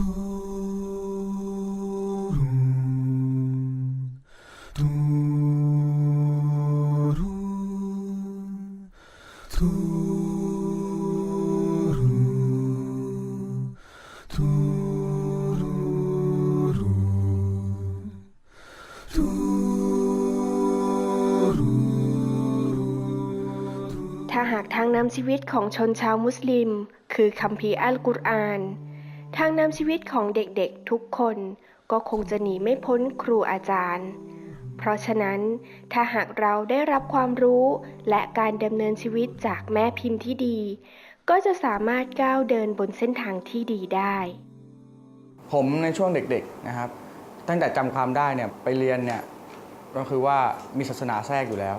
ถ้าหากทางนำชีวิตของชนชาวมุสลิม คือคัมภีร์อัลกุรอาน ทางนำชีวิตของเด็กๆทุกคนก็คงจะหนีไม่พ้นครูอาจารย์ เพราะฉะนั้นถ้าหากเราได้รับความรู้และการดำเนินชีวิตจากแม่พิมพ์ที่ดี ก็จะสามารถก้าวเดินบนเส้นทางที่ดีได้ ผมในช่วงเด็กๆนะครับ ตั้งแต่จำความได้เนี่ยไปเรียนเนี่ยก็คือว่ามีศาสนาแทรกอยู่แล้ว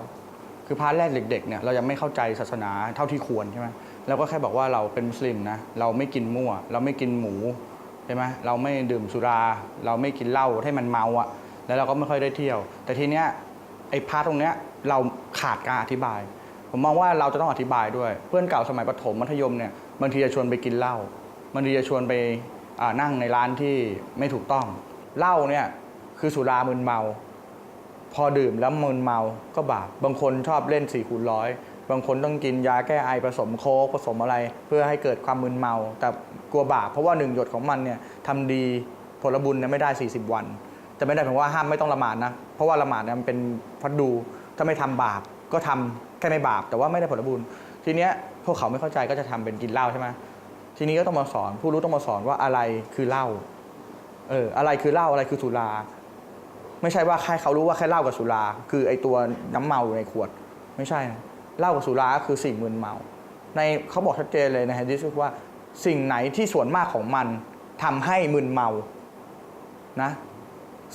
คือพาร์ทแรกเด็กๆเนี่ยเรายังไม่เข้าใจศาสนาเท่าที่ควรใช่ไหม เราก็แค่บอกว่าเราเป็นมุสลิมนะเราไม่กินมั่ว เราไม่กินหมูใช่ไหมเราไม่ดื่มสุรา เราไม่กินเหล้าให้มันเมาอะแล้วเราก็ไม่ค่อยได้เที่ยว แต่ทีเนี้ยไอ้พาร์ทตรงเนี้ยเราขาดการอธิบาย ผมมองว่าเราจะต้องอธิบายด้วย เพื่อนเก่าสมัยประถมมัธยมเนี่ยบางทีจะชวนไปกินเหล้าบางทีจะชวนไปนั่งในร้านที่ไม่ถูกต้องเหล้าเนี่ยคือสุรามึนเมา พอดื่มแล้วมึนเมาก็บาปบางคนชอบเล่น4ี่คูณร้อย บางคนต้องกินยาแก้ไอผสมโค้กผสมอะไร เพื่อให้เกิดความมึนเมา แต่กลัวบาปเพราะว่าหนึ่งหยดของมันเนี่ยทำดีผลบุญเนี่ยไม่ได้ 40 วัน แต่ไม่ได้แปลว่าห้ามไม่ต้องละหมาดนะเพราะว่าละหมาดเนี่ยมันเป็นพัดดูถ้าไม่ทำบาปก็ทำแค่ไม่บาป แต่ว่าไม่ได้ผลบุญทีเนี้ยพวกเขาไม่เข้าใจก็จะทำเป็นกินเหล้าใช่ไหมทีนี้ก็ต้องมาสอน ผู้รู้ต้องมาสอนว่าอะไรคือเหล้าเอออะไรคือเหล้าอะไรคือสุราไม่ใช่ว่าแค่เขารู้ว่าแค่เหล้ากับสุรา คือไอตัวน้ำเมาอยู่ในขวด ไม่ใช่นะ เหล้ากับสุราก็คือสิ่งมึนเมา ในเขาบอกชัดเจนเลยในฮะดิษว่าสิ่งไหนที่ส่วนมากของมันทำให้มึนเมานะ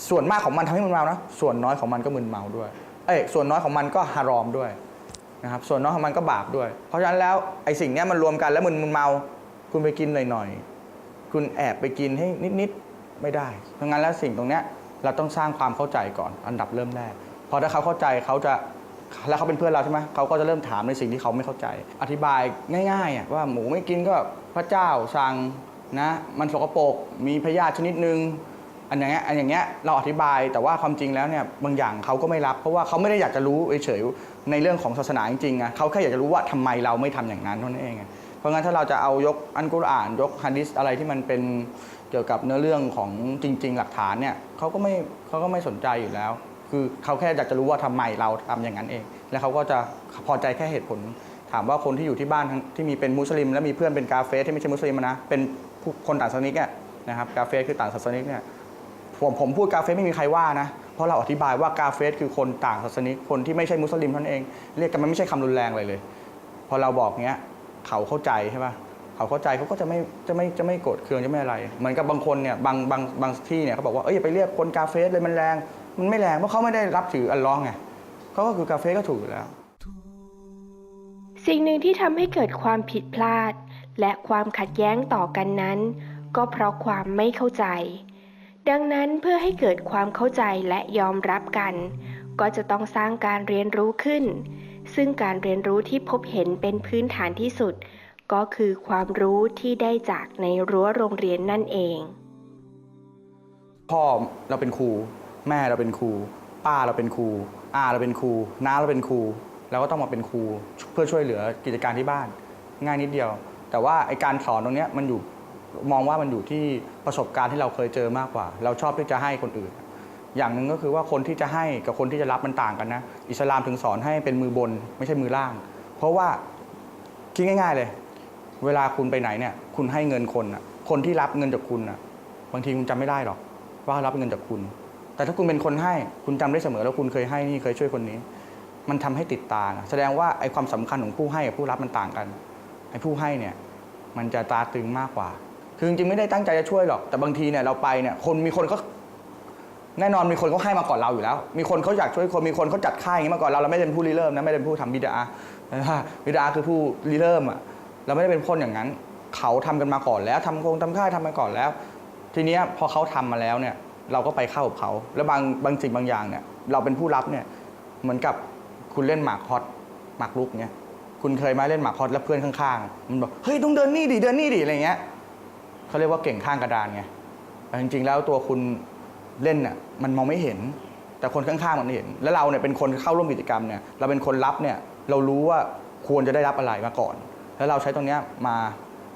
ส่วนมากของมันทำให้มึนเมานะส่วนน้อยของมันก็มึนเมาด้วยเอ้ยส่วนน้อยของมันก็ฮารอมด้วยนะครับส่วนน้อยของมันก็บาปด้วย เพราะฉะนั้นแล้วไอ้สิ่งนี้มันรวมกันแล้วมึนเมา คุณไปกินหน่อยๆคุณแอบไปกินให้นิดๆไม่ได้เพราะงั้นแล้วสิ่งตรงเนี้ยเราต้องสร้างความเข้าใจก่อนอันดับเริ่มแรกพอถ้าเขาเข้าใจเขาจะ แล้วเขาเป็นเพื่อนเราใช่ไหมเขาก็จะเริ่มถามในสิ่งที่เขาไม่เข้าใจ อธิบายง่ายๆว่าหมูไม่กินก็พระเจ้าสั่งนะมันสกปรกมีพยาธิชนิดหนึ่งอันอย่างเงี้ยอันอย่างเงี้ยเราอธิบายแต่ว่าความจริงแล้วเนี่ยบางอย่างเขาก็ไม่รับ เพราะว่าเขาไม่ได้อยากจะรู้เฉยๆในเรื่องของศาสนาจริงๆอะเขาแค่อยากจะรู้ว่าทำไมเราไม่ทำอย่างนั้นเท่านั้นเองเพราะงั้นถ้าเราจะเอายกอันกุรอานยกฮะดิษอะไรที่มันเป็นเกี่ยวกับเนื้อเรื่องของจริง ๆ หลักฐานเนี่ยเขาก็ไม่เขาก็ไม่สนใจอยู่แล้ว คือเขาแค่อยากจะรู้ว่าทำไมเราทำอย่างนั้นเอง แล้วเขาก็จะพอใจแค่เหตุผล ถามว่าคนที่อยู่ที่บ้านที่มีเป็นมุสลิม และมีเพื่อนเป็นกาเฟสที่ไม่ใช่มุสลิมนะเป็นคนต่างศาสนิกอะนะครับกาเฟสคือต่างศาสนิกเนี่ยผมผมพูดกาเฟสไม่มีใครว่านะเพราะเราอธิบายว่ากาเฟสคือคนต่างศาสนิกคนที่ไม่ใช่มุสลิมท่านเอง เรียกกันมันไม่ใช่คำรุนแรงเลยเลย พอเราบอกเงี้ยเขาเข้าใจใช่ปะเขาเข้าใจเขาก็จะไม่จะไม่จะไม่โกรธเคืองจะไม่อะไรเหมือนกับบางคนเนี่ยบางบางบางที่เนี่ยเขาบอกว่าเอ้ยอย่าไปเรียกคนกาเฟสเลยมันแรง มันไม่แรงเพราะเขาไม่ได้รับถืออัลลอฮ์ไงเขาก็คือกาเฟสก็ถูกอยู่แล้ว สิ่งหนึ่งที่ทำให้เกิดความผิดพลาด และความขัดแย้งต่อกันนั้น ก็เพราะความไม่เข้าใจ ดังนั้นเพื่อให้เกิดความเข้าใจและยอมรับกัน ก็จะต้องสร้างการเรียนรู้ขึ้น ซึ่งการเรียนรู้ที่พบเห็นเป็นพื้นฐานที่สุด ก็คือความรู้ที่ได้จากในรั้วโรงเรียนนั่นเองพ่อเราเป็นครู แม่เราเป็นครู ป้าเราเป็นครูอาเราเป็นครูน้าเราเป็นครูเราก็ต้องมาเป็นครูเพื่อช่วยเหลือกิจการที่บ้าน ง่ายนิดเดียว แต่ว่าไอการสอนตรงนี้มันอยู่มองว่ามันอยู่ที่ประสบการณ์ที่เราเคยเจอมากกว่า เราชอบที่จะให้คนอื่น อย่างหนึ่งก็คือว่าคนที่จะให้กับคนที่จะรับมันต่างกันนะ อิสลามถึงสอนให้เป็นมือบนไม่ใช่มือล่าง เพราะว่าคิดง่าย ๆเลย เวลาคุณไปไหนเนี่ย คุณให้เงินคนอะคนที่รับเงินจากคุณอะบางทีคุณจำไม่ได้หรอกว่ารับเงินจากคุณ แต่ถ้าคุณเป็นคนให้คุณจำได้เสมอแล้วคุณเคยให้นี่เคยช่วยคนนี้ มันทำให้ติดตาแสดงว่าไอ้ความสำคัญของผู้ให้กับผู้รับมันต่างกันไอ้ผู้ให้เนี่ยมันจะตาตึงมากกว่าคือจริงไม่ได้ตั้งใจจะช่วยหรอก แต่บางทีเนี่ยเราไปเนี่ยคนมีคนก็แน่นอนมีคนเขาให้มาก่อนเราอยู่แล้ว มีคนเขาอยากช่วยคนมีคนเขาจัดค่ายอย่างนี้มาก่อนเราเราไม่ได้เป็นผู้ริเริ่มนะไม่ได้เป็นผู้ทำบิดาบิดาคือผู้ริเริ่มอะเราไม่ได้เป็นคนอย่างนั้น เขาทำกันมาก่อนแล้วทำโครงทำค่ายทำมาก่อนแล้ว ทีเนี้ยพอเขาทำมาแล้วเนี่ย เราก็ไปเข้ากับเขาแล้วบางบางสิ่งบางอย่างเนี่ยเราเป็นผู้รับเนี่ยเหมือนกับคุณเล่นหมากฮอตหมากรุกเนี่ยคุณเคยไหมาเล่นหมากฮอตแล้วเพื่อนข้างๆมันบอกเฮ้ยต้องเดินนี่ดิเดินนี่ดิอะไรเงี้ยเขาเรียกว่าเก่งข้างกระดานไงแต่จริงๆแล้วตัวคุณเล่นน่ะมันมองไม่เห็น แต่คนข้างๆมันเห็น แล้วเราเนี่ยเป็นคนเข้าร่วมกิจกรรมเนี่ยเราเป็นคนรับเนี่ยเรารู้ว่าควรจะได้รับอะไรมาก่อน แล้วเราใช้ตรงเนี้ยมา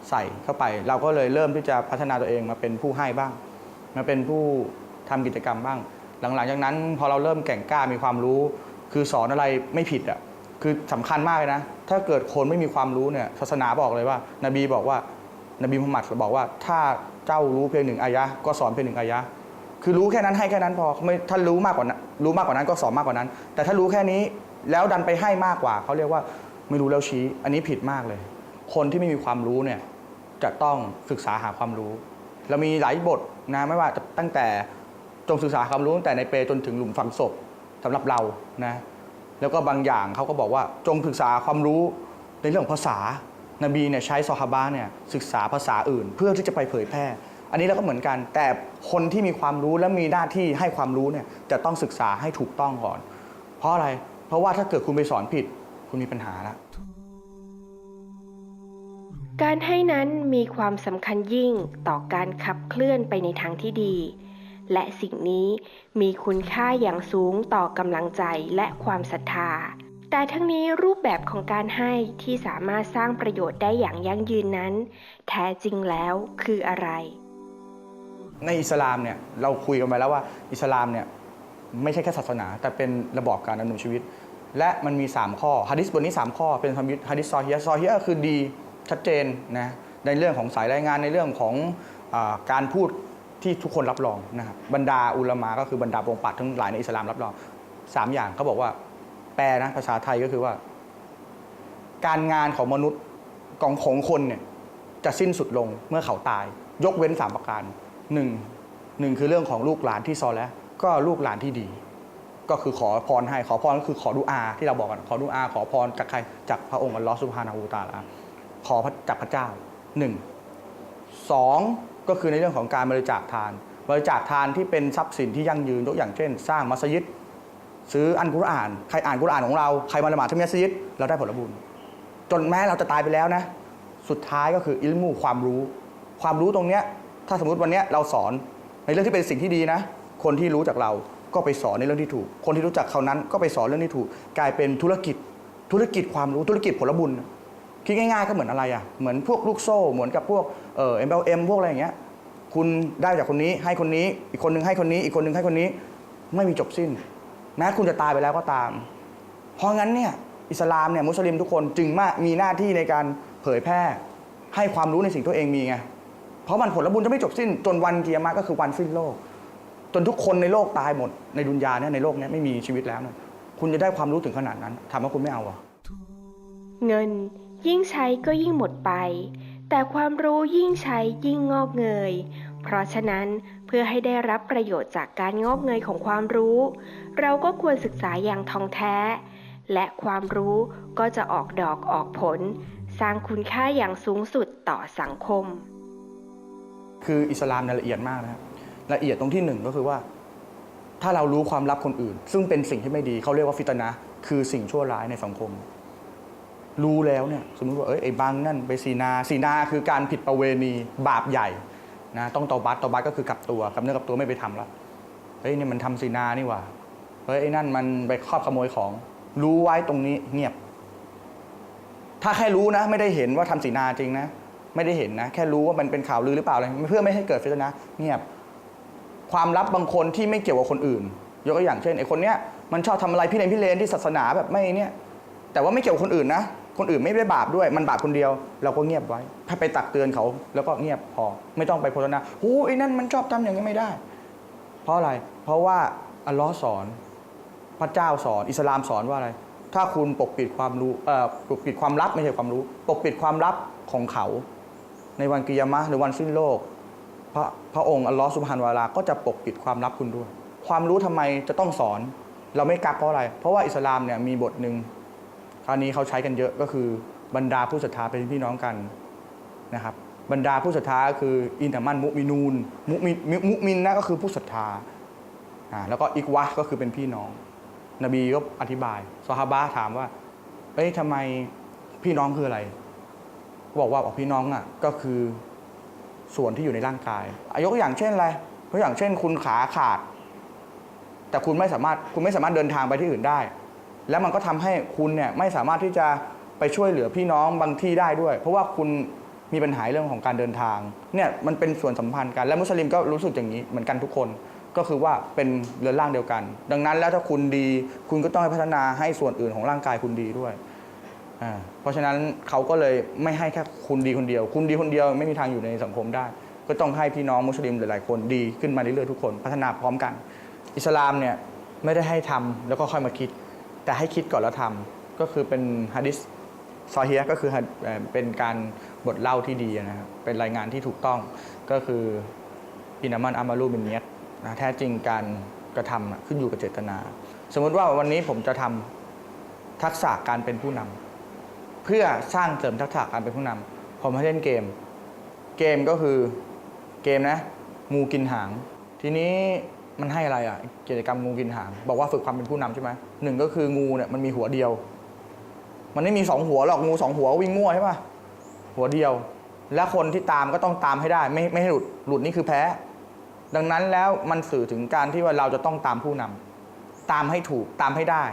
ใส่เข้าไป เราก็เลยเริ่มที่จะพัฒนาตัวเองมาเป็นผู้ให้บ้างมาเป็นผู้ ทำกิจกรรมบ้าง หลังๆจากนั้นพอเราเริ่มแก่งกล้ามีความรู้ คือสอนอะไรไม่ผิดอะคือสำคัญมากเลยนะ ถ้าเกิดคนไม่มีความรู้เนี่ยศาสนาบอกเลยว่า นบีบอกว่า นบีมุฮัมมัดบอกว่า ถ้าเจ้ารู้เพียงหนึ่งอายะก็สอนเพียงหนึ่งอายะคือรู้แค่นั้นให้แค่นั้นพอไม่ถ้ารู้มากกว่านั้นรู้มากกว่านั้นก็สอนมากกว่านั้น แต่ถ้ารู้แค่นี้แล้วดันไปให้มากกว่าเขาเรียกว่าไม่รู้แล้วชี้ อันนี้ผิดมากเลย คนที่ไม่มีความรู้เนี่ยจะต้องศึกษาหาความรู้ เรามีหลายบทนะไม่ว่าจะตั้งแต่ จงศึกษาความรู้ตั้งแต่ในเปรจนถึงหลุมฝังศพสำหรับเรานะแล้วก็บางอย่างเขาก็บอกว่าจงศึกษาความรู้ในเรื่องของภาษานบีเนี่ยใช้ซอฮาบะเนี่ยศึกษาภาษาอื่น เพื่อที่จะไปเผยแพร่ อันนี้เราก็เหมือนกัน แต่คนที่มีความรู้และมีหน้าที่ให้ความรู้เนี่ยจะต้องศึกษาให้ถูกต้องก่อน เพราะอะไร เพราะว่าถ้าเกิดคุณไปสอนผิด คุณมีปัญหาละการให้นั้นมีความสำคัญยิ่งต่อการขับเคลื่อนไปในทางที่ดี และสิ่งนี้มีคุณค่าอย่างสูงต่อกำลังใจและความศรัทธา แต่ทั้งนี้รูปแบบของการให้ที่สามารถสร้างประโยชน์ได้อย่างยั่งยืนนั้น แท้จริงแล้วคืออะไร ในอิสลามเนี่ยเราคุยกันไปแล้วว่าอิสลามเนี่ยไม่ใช่แค่ศาสนา แต่เป็นระบอบการดำเนินชีวิต และมันมี 3 ข้อฮะดิษบทนี้ 3 ข้อเป็นฮะดิษซอฮียะซอฮียะคือดีชัดเจนนะในเรื่องของสายรายงานในเรื่องของอการพูด ที่ทุกคนรับรองนะครับบรรดาอุลามะก็คือบรรดาปรงปัดทั้งหลายในอิสลามรับรองสามอย่างเขาบอกว่า แปลนะภาษาไทยก็คือว่า การงานของมนุษย์กองของคนเนี่ยจะสิ้นสุดลงเมื่อเขาตาย ยกเว้นสามประการหนึ่งหนึ่งคือเรื่องของลูกหลานที่ซอแล้ว ก็ลูกหลานที่ดี ก็คือขอพรให้ขอพรก็คือขอดุอาที่เราบอกกันขอดุอาขอพรจากใครจากพระองค์อัลลอฮฺสุบฮานาหูตะอาลาขอจากพระเจ้าหนึ่งสอง ก็คือในเรื่องของการบริจาคทาน บริจาคทานที่เป็นทรัพย์สินที่ยั่งยืนยกอย่างเช่น สร้างมัสยิด ซื้ออันกุรอาน ใครอ่านกุรอานของเรา ใครมาละหมาดที่มัสยิดเราได้ผลบุญ จนแม้เราจะตายไปแล้วนะ สุดท้ายก็คืออิลมูความรู้ ความรู้ตรงเนี้ยถ้าสมมติวันเนี้ยเราสอนในเรื่องที่เป็นสิ่งที่ดีนะ คนที่รู้จากเราก็ไปสอนในเรื่องที่ถูก คนที่รู้จักเขานั้นก็ไปสอนเรื่องที่ถูก กลายเป็นธุรกิจ ธุรกิจความรู้ ธุรกิจผลบุญ คิดง่ายๆก็เหมือนอะไรอะเหมือนพวกลูกโซ่เหมือนกับพวกเอ่อ MLM พวกอะไรอย่างเงี้ยคุณได้จากคนนี้ให้คนนี้ อีกคนนึงให้คนนี้ อีกคนนึงให้คนนี้ ไม่มีจบสิ้น แม้คุณจะตายไปแล้วก็ตาม เพราะงั้นเนี่ยอิสลามเนี่ยมุสลิมทุกคนจึงมามีหน้าที่ในการเผยแพร่ให้ความรู้ในสิ่งตัวเองมีไงเพราะมันผลบุญจะไม่จบสิ้น จนวันเกียรมาก็คือวันสิ้นโลก จนทุกคนในโลกตายหมดในดุนยาเนี่ยในโลกเนี้ไม่มีชีวิตแล้วเนี่ยคุณจะได้ความรู้ถึงขนาดนั้นถามว่าคุณไม่เอาเหรอเงิน ยิ่งใช้ก็ยิ่งหมดไป แต่ความรู้ยิ่งใช้ยิ่งงอกเงย เพราะฉะนั้นเพื่อให้ได้รับประโยชน์จากการงอกเงยของความรู้ เราก็ควรศึกษาอย่างท่องแท้ และความรู้ก็จะออกดอกออกผล สร้างคุณค่าอย่างสูงสุดต่อสังคม คืออิสลามละเอียดมากนะครับละเอียดตรงที่หนึ่งก็คือว่า ถ้าเรารู้ความลับคนอื่น ซึ่งเป็นสิ่งที่ไม่ดีเขาเรียกว่าฟิตนะคือสิ่งชั่วร้ายในสังคม รู้แล้วเนี่ยสมมติว่าเอ้ยไอ้บังนั่นไปซีนาซีนาคือการผิดประเวณีบาปใหญ่นะต้องตอบัตตอบัตก็คือกลับตัวกับเนื้อกับตัวไม่ไปทำล้วเฮ้ยนี่มันทำซีนานี่ว่าเฮ้ยไอ้นั่นมันไปครอบขโมยของ รู้ไว้ตรงนี้เงียบ ถ้าแค่รู้นะ ไม่ได้เห็นว่าทำสีนาจริงนะ ไม่ได้เห็นนะ แค่รู้ว่ามันเป็นข่าวลือหรือเปล่าอะไรเพื่อไม่ให้เกิดฟิตนะเงียบ ความลับบางคนที่ไม่เกี่ยวกับคนอื่น ยกตัวอย่างเช่นไอ้คนเนี้ยมันชอบทำอะไรพี่เลนพี่เลนที่ศาสนาแบบไม่เนี่ยแต่ว่าไม่เกี่ยวกับคนอื่นนะ คนอื่นไม่ได้บาปด้วย มันบาปคนเดียว เราก็เงียบไว้ถ้าไปตักเตือนเขา แล้วก็เงียบพอ ไม่ต้องไปโฆษณาหูไอ้นั่นมันชอบทำอย่างนี้ไม่ได้ เพราะอะไร เพราะว่าอัลลอฮ์สอน พระเจ้าสอน อิสลามสอนว่าอะไร ถ้าคุณปกปิดความรู้เอ่อปกปิดความลับไม่ใช่ความรู้ ปกปิดความลับของเขา ในวันกิยามะหรือวันสิ้นโลก พระพระองค์อัลลอฮ์สุบฮานวาลา ก็จะปกปิดความลับคุณด้วย ความรู้ทำไมจะต้องสอน เราไม่กักเพราะอะไร เพราะว่าอิสลามเนี่ยมีบทหนึ่ง คราวนี้เขาใช้กันเยอะก็คือบรรดาผู้ศรัทธาเป็นพี่น้องกันนะครับ บรรดาผู้ศรัทธาก็คืออินตามันมุมินูนมุมินมุมินนะก็คือผู้ศรัทธาอ่าแล้วก็อิกวะก็คือเป็นพี่น้อง นบีก็อธิบายซอฮาบะถามว่าเอ้ยทำไมพี่น้องคืออะไรบอกว่าบอกพี่น้องอะก็คือส่วนที่อยู่ในร่างกายยกตัวอย่างเช่นอะไรตัวอย่างเช่น คุณขาขาด แต่คุณไม่สามารถคุณไม่สามารถเดินทางไปที่อื่นได้ แล้วมันก็ทำให้คุณเนี่ยไม่สามารถที่จะไปช่วยเหลือพี่น้องบางที่ได้ด้วย เพราะว่าคุณมีปัญหาเรื่องของการเดินทางเนี่ยมันเป็นส่วนสัมพันธ์กัน และมุสลิมก็รู้สึกอย่างนี้เหมือนกันทุกคน ก็คือว่าเป็นเรือนร่างเดียวกัน ดังนั้นแล้วถ้าคุณดี คุณก็ต้องให้พัฒนาให้ส่วนอื่นของร่างกายคุณดีด้วยอ่าเพราะฉะนั้นเขาก็เลยไม่ให้แค่คุณดีคนเดียว คุณดีคนเดียวไม่มีทางอยู่ในสังคมได้ ก็ต้องให้พี่น้องมุสลิมหลายๆ คนดีขึ้นมาเรื่อยๆทุกคน พัฒนาพร้อมกัน อิสลามเนี่ยไม่ได้ให้ทำแล้วก็ค่อยมาคิด แต่ให้คิดก่อนแล้วทำก็คือเป็นฮะดิษซอฮียะก็คือเป็นการบทเล่าที่ดีนะครับเป็นรายงานที่ถูกต้องก็คืออินามันอามารูบินเนียตนะแท้จริงการกระทำขึ้นอยู่กับเจตนา สมมติว่าวันนี้ผมจะทำทักษะการเป็นผู้นำเพื่อสร้างเสริมทักษะการเป็นผู้นำผมให้เล่นเกม เกมก็คือเกมนะงูกินหาง ทีนี้ มันให้อะไรอะกิจกรรมงูกินหางบอกว่าฝึกความเป็นผู้นำใช่ไหมหนึ่งก็คืองูเนี่ยมันมีหัวเดียว มันไม่มีสองหัวหรอกงูสองหัววิ่งมั่วใช่ป่ะหัวเดียว และคนที่ตามก็ต้องตามให้ได้ ไม่ไม่ให้หลุดหลุดนี่คือแพ้ ดังนั้นแล้วมันสื่อถึงการที่ว่าเราจะต้องตามผู้นำตามให้ถูกตามให้ได้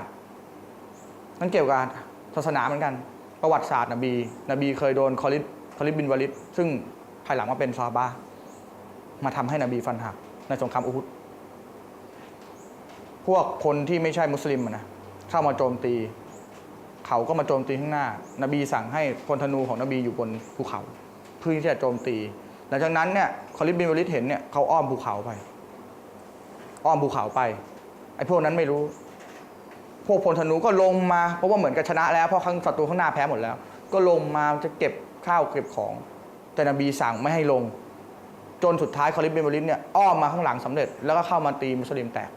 นั่นเกี่ยวกับศาสนาเหมือนกัน ประวัติศาสตร์นบี นบีเคยโดนคอลิดคอลิดบินวาลิดซึ่งภายหลังมาเป็นซาบะมาทำให้นบีฟันหักในสงครามอุฮุด พวกคนที่ไม่ใช่มุสลิมนะเข้ามาโจมตี เขาก็มาโจมตีข้างหน้า นบีสั่งให้พลธนูของนบีอยู่บนภูเขา เพื่อที่จะโจมตี หลังจากนั้นเนี่ยคอลิบินวลิดเห็นเนี่ยเขาอ้อมภูเขาไป อ้อมภูเขาไปไอ้พวกนั้นไม่รู้ พวกพลธนูก็ลงมาเพราะว่าเหมือนกับชนะแล้วเพราะข้างศัตรูข้างหน้าแพ้หมดแล้ว ก็ลงมาจะเก็บข้าวเก็บของ แต่นบีสั่งไม่ให้ลง จนสุดท้ายคอลิบินวลิดเนี่ยอ้อมมาข้างหลังสำเร็จแล้วก็เข้ามาตีมุสลิมแตก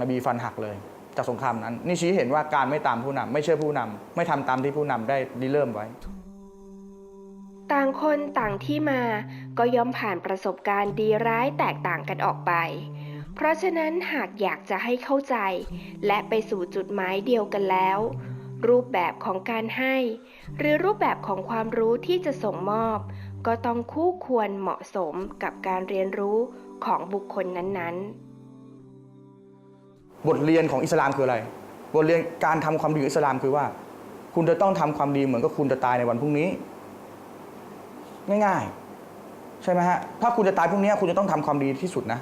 นบีฟันหักเลยจากสงครามนั้น นี่ชี้เห็นว่าการไม่ตามผู้นำไม่เชื่อผู้นำไม่ทำตามที่ผู้นำได้ริเริ่มไว้ ต่างคนต่างที่มาก็ย่อมผ่านประสบการณ์ดีร้ายแตกต่างกันออกไป เพราะฉะนั้นหากอยากจะให้เข้าใจ และไปสู่จุดหมายเดียวกันแล้ว รูปแบบของการให้ หรือรูปแบบของความรู้ที่จะส่งมอบ ก็ต้องคู่ควรเหมาะสมกับการเรียนรู้ของบุคคลนั้นๆ บทเรียนของอิสลามคืออะไร บทเรียนการทำความดีของอิสลามคือว่า คุณจะต้องทำความดีเหมือนกับคุณจะตายในวันพรุ่งนี้ ง่ายๆ ใช่ไหมฮะ ถ้าคุณจะตายพรุ่งนี้คุณจะต้องทำความดีที่สุดนะ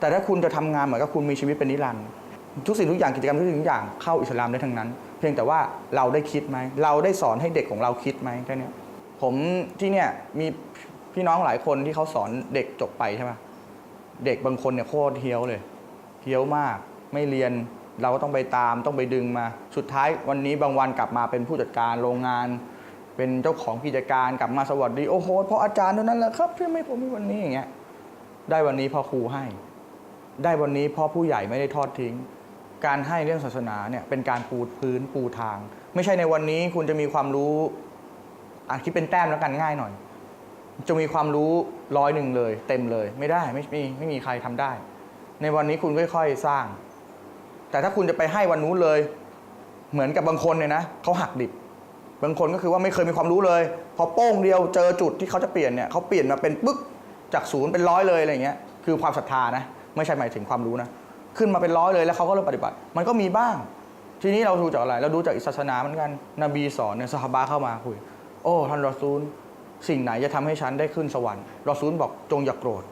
แต่ถ้าคุณจะทำงานเหมือนกับคุณมีชีวิตเป็นนิรันดร์ทุกสิ่งทุกอย่างกิจกรรมทุกสิ่งทุกอย่างเข้าอิสลามได้ทั้งนั้น เพียงแต่ว่าเราได้คิดไหมเราได้สอนให้เด็กของเราคิดไหมแค่เนี้ยผมที่เนี่ยมีพี่น้องหลายคนที่เขาสอนเด็กจบไปใช่ไหมเด็กบางคนเนี่ยโคตรเฮี้ยวเลยเฮี้ยวมาก ไม่เรียนเราก็ต้องไปตามต้องไปดึงมา สุดท้ายวันนี้บางวันกลับมาเป็นผู้จัดการโรงงาน เป็นเจ้าของกิจการกลับมาสวัสดีโอ้โหเพราะอาจารย์เท่านั้นแหละครับที่ไม่ผมมีวันนี้อย่างเงี้ยได้วันนี้เพราะครูให้ ได้วันนี้เพราะผู้ใหญ่ไม่ได้ทอดทิ้ง การให้เรื่องศาสนาเนี่ยเป็นการปูพื้นปูทาง ไม่ใช่ในวันนี้คุณจะมีความรู้อะคิดเป็นแต้มแล้วกันง่ายหน่อย จะมีความรู้ร้อยหนึ่งเลย เต็มเลย ไม่ได้ไม่มีไม่มีใครทำได้ ในวันนี้คุณค่อย ๆ สร้าง แต่ถ้าคุณจะไปให้วันนู้นเลย เหมือนกับบางคนเนี่ยนะเขาหักดิบบางคนก็คือว่าไม่เคยมีความรู้เลย พอโป้งเดียวเจอจุดที่เขาจะเปลี่ยนเนี่ยเขาเปลี่ยนมาเป็นปึ๊กจากศูนย์เป็นร้อยเลยอะไรเงี้ยคือความศรัทธานะ ไม่ใช่หมายถึงความรู้นะ ขึ้นมาเป็นร้อยเลยแล้วเขาก็เริ่มปฏิบัติ มันก็มีบ้าง ทีนี้เราดูจากอะไร เราดูจากอิสศาสนาเหมือนกัน นบีสอนเนี่ยสฮาบะเข้ามาคุย โอ้ท่านรอซูล สิ่งไหนจะทำให้ฉันได้ขึ้นสวรรค์รอซูลบอกจงอย่าโกรธ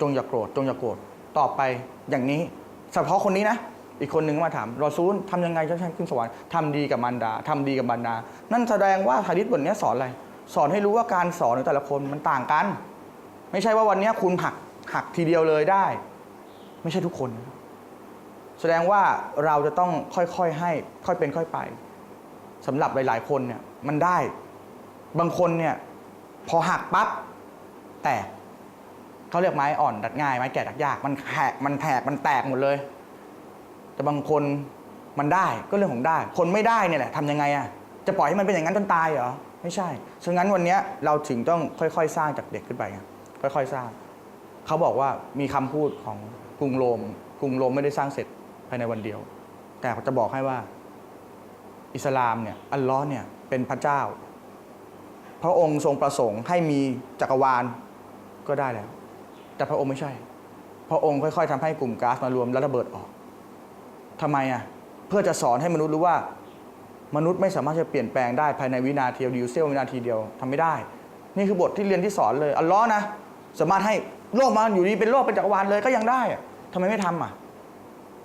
จงอย่าโกรธ จงอย่าโกรธตอบไปอย่างนี้เฉพาะคนนี้นะ อีกคนหนึ่งมาถามรอซูลทำยังไงจะให้ขึ้นสวรรค์ทำดีกับมารดาทำดีกับมารดา นั่นแสดงว่าฮะดิษบทนี้สอนอะไร สอนให้รู้ว่าการสอนของแต่ละคนมันต่างกัน ไม่ใช่ว่าวันนี้คุณหักหักทีเดียวเลยได้ ไม่ใช่ทุกคน แสดงว่าเราจะต้องค่อยๆให้ ค่อยเป็นค่อยไปสำหรับหลาย ๆ คนเนี่ยมันได้ บางคนเนี่ยพอหักปั๊บแตกเขาเรียกไม้อ่อนดัดง่ายไม้แก่ดัดยากมันแหกมันแทกมันแตกหมดเลย แต่บางคนมันได้ก็เรื่องของได้ คนไม่ได้เนี่ยแหละทำยังไงอะจะปล่อยให้มันเป็นอย่างนั้นจนตายเหรอไม่ใช่ฉะนั้นวันนี้เราถึงต้องค่อยๆ สร้างจากเด็กขึ้นไปค่อยๆสร้างเขาบอกว่ามีคำพูดของกรุงโรมกรุงโรมไม่ได้สร้างเสร็จภายในวันเดียว แต่จะบอกให้ว่า อิสลามเนี่ยอัลลอฮ์เนี่ยเป็นพระเจ้า พระองค์ทรงประสงค์ให้มีจักรวาลก็ได้แล้ว แต่พระองค์ไม่ใช่ พระองค์ค่อย ๆทำให้กลุ่มก๊าซมารวมแล้วระเบิดออก ทำไมอะเพื่อจะสอนให้มนุษย์รู้ว่า มนุษย์ไม่สามารถจะเปลี่ยนแปลงได้ภายในวินาทีเดียวเสี้ยววินาทีเดียวทำไม่ได้ นี่คือบทที่เรียนที่สอนเลยอัลลอฮ์นะ สามารถให้โลกมาอยู่ดีเป็นโลกเป็นจักรวาลเลยก็ยังได้อะทำไมไม่ทำอะ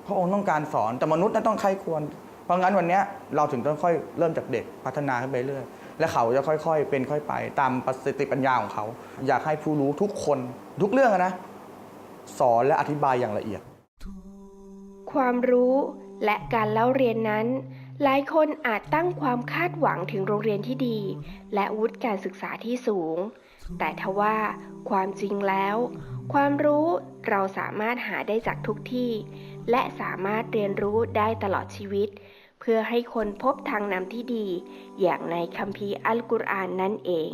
พระองค์ต้องการสอนแต่มนุษย์นั้นต้องใครควร เพราะงั้นวันนี้เราถึงต้องค่อยเริ่มจากเด็กพัฒนาขึ้นไปเรื่อยและเขาจะค่อยๆ เป็นค่อยไป ตามประสิทธิปัญญาของเขา อยากให้ผู้รู้ทุกคนทุกเรื่องนะ สอนและอธิบายอย่างละเอียด ความรู้และการเล่าเรียนนั้น หลายคนอาจตั้งความคาดหวังถึงโรงเรียนที่ดี และวุฒิการศึกษาที่สูง แต่ทว่าความจริงแล้ว ความรู้เราสามารถหาได้จากทุกที่ และสามารถเรียนรู้ได้ตลอดชีวิต เพื่อให้คนพบทางนำที่ดี อย่างในคัมภีร์อัลกุรอานนั่นเอง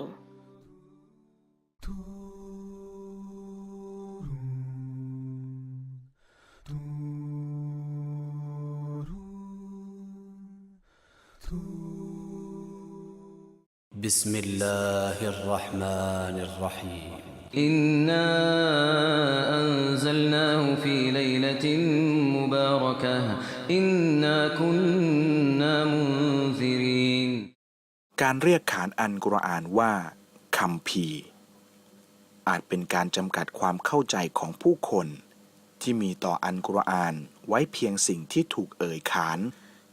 بسم الله الرحمن الرحيم إنا أنزلناه في ليلة مباركة إنا كنا منذرين การเรียกขานอันกุรอานว่าคัมภีร์ อาจเป็นการจำกัดความเข้าใจของผู้คน ที่มีต่ออันกุรอานไว้เพียงสิ่งที่ถูกเอ่ยขาน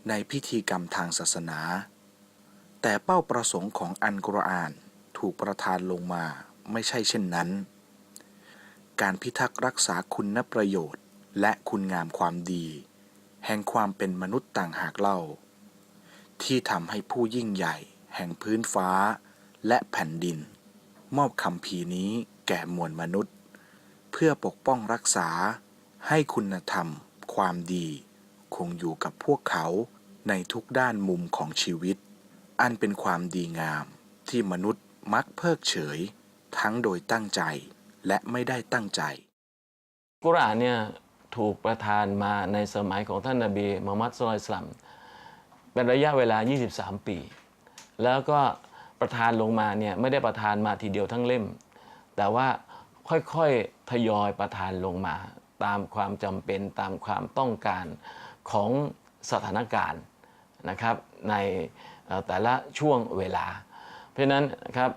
ในพิธีกรรมทางศาสนา แต่เป้าประสงค์ของอันกุรอานถูกประทานลงมาไม่ใช่เช่นนั้น การพิทักษ์รักษาคุณประโยชน์ และคุณงามความดี แห่งความเป็นมนุษย์ต่างหากเล่า ที่ทำให้ผู้ยิ่งใหญ่แห่งพื้นฟ้าและแผ่นดิน มอบคำพีนี้แก่มวลมนุษย์ เพื่อปกป้องรักษาให้คุณธรรม ความดี คงอยู่กับพวกเขา ในทุกด้านมุมของชีวิต อันเป็นความดีงามที่มนุษย์มักเพิกเฉย ทั้งโดยตั้งใจและไม่ได้ตั้งใจ กุรอานเนี่ยถูกประทานมาในสมัยของท่านนบีมุฮัมมัดสุลตัลสลัมเป็นระยะเวลา 23 ปี แล้วก็ประทานลงมาเนี่ยไม่ได้ประทานมาทีเดียวทั้งเล่ม แต่ว่าค่อยๆทยอยประทานลงมา ตามความจำเป็นตามความต้องการของสถานการณ์ นะครับในแต่ละช่วงเวลา เพราะนั้นครับ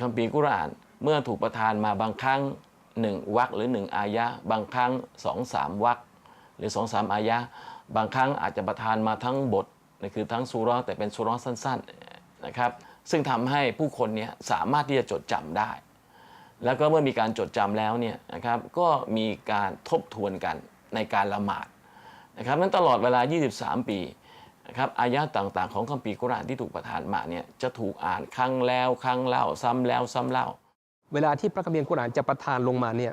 คัมภีร์กุรอานเมื่อถูกประทานมาบางครั้งหนึ่งวรรคหรือหนึ่งอายะบางครั้งสองสามวรรคหรือสองสามอายะบางครั้งอาจจะประทานมาทั้งบทนั่คือทั้งสุราะแต่เป็นสุราะสั้นๆนะครับซึ่งทำให้ผู้คนเนี่ยสามารถที่จะจดจำได้ แล้วก็เมื่อมีการจดจำแล้วเนี่ยนะครับก็มีการทบทวนกันในการละหมาดนะครับนั้นตลอดเวลา 23 ปี ครับอายะห์ต่างๆ ของคัมภีร์กุรอานที่ถูกประทานมาเนี่ยจะถูกอ่านครั้งแล้วครั้งเล่าซ้ำแล้วซ้ำเล่า เวลาที่พระคัมภีร์กุรอานจะประทานลงมาเนี่ย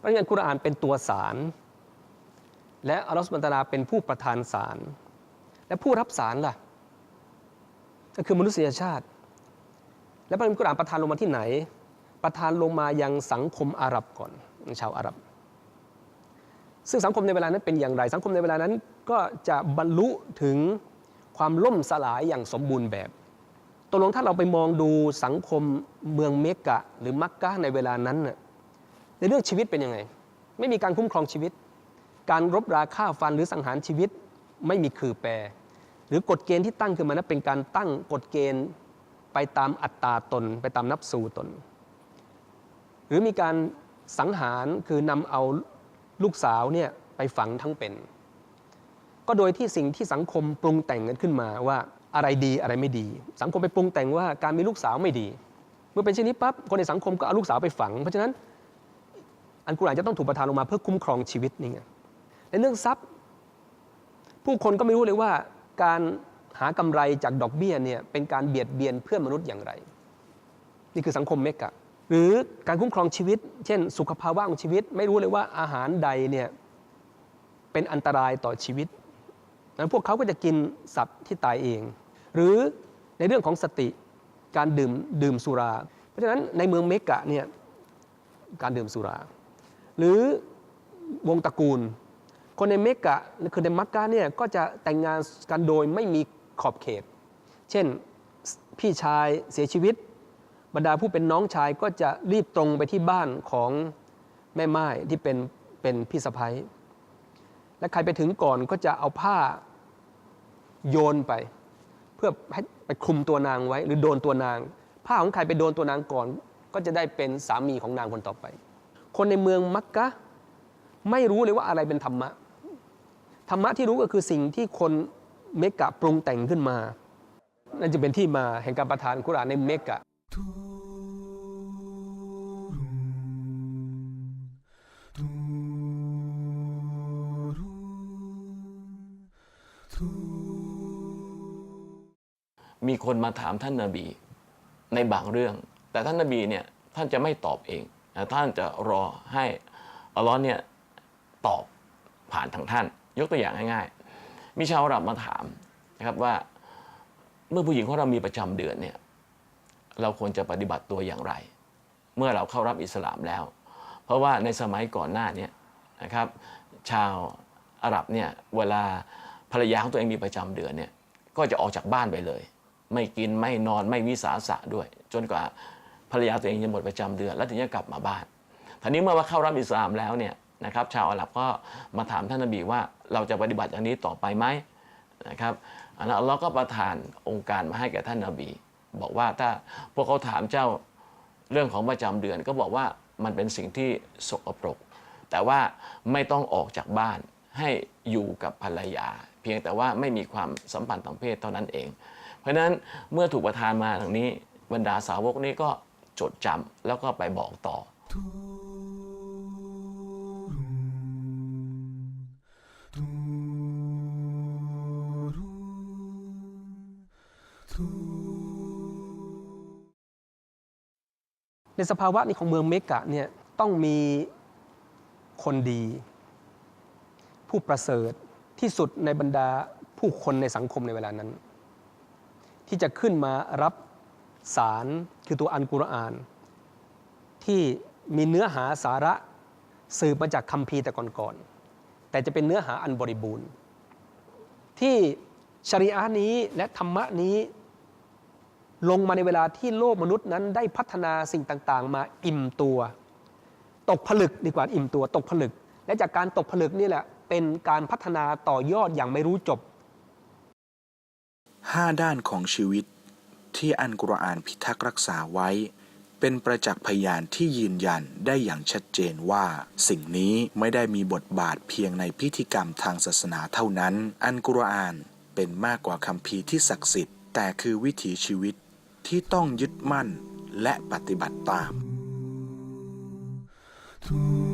พระคัมภีร์กุรอานเป็นตัวสาร และอัลลอฮฺสุบฮานตาลาเป็นผู้ประทานสาร และผู้รับสารล่ะ ก็คือมนุษยชาติ และพระคัมภีร์กุรอานประทานลงมาที่ไหน ประทานลงมายังสังคมอาหรับก่อนชาวอาหรับ ซึ่งสังคมในเวลานั้นเป็นอย่างไรสังคมในเวลานั้น ก็จะบรรลุถึงความล่มสลายอย่างสมบูรณ์แบบตกลงถ้าเราไปมองดูสังคมเมืองเมกะ หรือมักกะในเวลานั้นน่ะในเรื่องชีวิตเป็นยังไง ไม่มีการคุ้มครองชีวิต การรบราฆ่าฟันหรือสังหารชีวิตไม่มีคือแปร หรือกฎเกณฑ์ที่ตั้งขึ้นมานั้นเป็นการตั้งกฎเกณฑ์ไปตามอัตตาตน ไปตามนับสูตน หรือมีการสังหารคือนำเอาลูกสาวเนี่ยไปฝังทั้งเป็น ก็โดยที่สิ่งที่สังคมปรุงแต่งกันขึ้นมาว่าอะไรดีอะไรไม่ดี สังคมไปปรุงแต่งว่าการมีลูกสาวไม่ดี เมื่อเป็นเช่นนี้ปั๊บคนในสังคมก็เอาลูกสาวไปฝัง เพราะฉะนั้นอันกุรอานจะต้องถูกประทานลงมาเพื่อคุ้มครองชีวิตนี่ไงในเรื่องทรัพย์ ผู้คนก็ไม่รู้เลยว่าการหากำไรจากดอกเบี้ยเนี่ยเป็นการเบียดเบียนเพื่อนมนุษย์อย่างไร นี่คือสังคมเมกะหรือการคุ้มครองชีวิต เช่น สุขภาวะของชีวิต ไม่รู้เลยว่าอาหารใดเนี่ยเป็นอันตรายต่อชีวิต นั้นพวกเขาก็จะกินสัตว์ที่ตายเอง หรือในเรื่องของสติการดื่มดื่มสุรา เพราะฉะนั้นในเมืองเมกะเนี่ยการดื่มสุรา หรือวงตระกูล คนในเมกะคือในมักกะเนี่ยก็จะแต่งงานกันโดยไม่มีขอบเขต เช่นพี่ชายเสียชีวิต บรรดาผู้เป็นน้องชายก็จะรีบตรงไปที่บ้านของแม่ไม้ที่เป็นเป็นพี่สะพ้ย และใครไปถึงก่อนก็จะเอาผ้าโยนไป เพื่อให้ไปคลุมตัวนางไว้ หรือโดนตัวนาง ผ้าของใครไปโดนตัวนางก่อน ก็จะได้เป็นสามีของนางคนต่อไป คนในเมืองมักกะไม่รู้เลยว่าอะไรเป็นธรรมะ ธรรมะที่รู้ก็คือสิ่งที่คนเมกะปรุงแต่งขึ้นมา นั่นจะเป็นที่มาแห่งการประทานกุรอานในเมกะ มีคนมาถามท่านนาบี ในบางเรื่อง แต่ท่านนาบีเนี่ยท่านจะไม่ตอบเองท่านจะรอให้อัลลอฮ์เนี่ยตอบผ่านทางท่าน ยกตัวอย่างง่ายๆมีชาวอาหรับมาถามนะครับว่าเมื่อผู้หญิงของเรามีประจำเดือนเนี่ยเราควรจะปฏิบัติตัวอย่างไร เมื่อเราเข้ารับอิสลามแล้ว เพราะว่าในสมัยก่อนหน้านี้นะครับ ชาวอาหรับเนี่ยเวลา ภรรยาของตัวเองมีประจำเดือนเนี่ยก็จะออกจากบ้านไปเลย ไม่กินไม่นอนไม่วิสาสะด้วย จนกว่าภรรยาตัวเองจะหมดประจำเดือน แล้วถึงจะกลับมาบ้านทีนี้เมื่อว่าเข้ารับอิสลามแล้วเนี่ยนะครับชาวอาหรับก็มาถามท่านนบีว่าเราจะปฏิบัติอย่างนี้ต่อไปไหมนะครับอันนั้นอัลลอฮ์ก็ประทานองค์การมาให้แก่ท่านนบี บอกว่าถ้าพวกเขาถามเจ้าเรื่องของประจำเดือน ก็บอกว่ามันเป็นสิ่งที่สกปรก แต่ว่าไม่ต้องออกจากบ้านให้อยู่กับภรรยา พียงแต่ว่าไม่มีความสัมพันธ์ทางเพศเท่านั้นเอง เพราะฉะนั้นเมื่อถูกประทานมาทางนี้บรรดาสาวกนี้ก็จดจำแล้วก็ไปบอกต่อ ในสภาวะนี้ของเมืองเมกะเนี่ยต้องมีคนดี ผู้ประเสริฐ ที่สุดในบรรดาผู้คนในสังคมในเวลานั้น ที่จะขึ้นมารับสารคือตัวอันกุรอาน ที่มีเนื้อหาสาระสืบมาจากคัมภีร์แต่ก่อนๆแต่จะเป็นเนื้อหาอันบริบูรณ์ ที่ชริอะนี้และธรรมะนี้ลงมาในเวลาที่โลกมนุษย์นั้นได้พัฒนาสิ่งต่างๆ มาอิ่มตัว ตกผลึกดีกว่าอิ่มตัว ตกผลึก และจากการตกผลึกนี่แหละ เป็นการพัฒนาต่อยอดอย่างไม่รู้จบห้าด้านของชีวิตที่อันกุรอานพิทักษ์รักษาไว้ เป็นประจักษ์พยานที่ยืนยันได้อย่างชัดเจนว่า สิ่งนี้ไม่ได้มีบทบาทเพียงในพิธีกรรมทางศาสนาเท่านั้น อันกุรอานเป็นมากกว่าคำพีที่ศักดิ์สิทธิ์ แต่คือวิถีชีวิตที่ต้องยึดมั่นและปฏิบัติตามทุ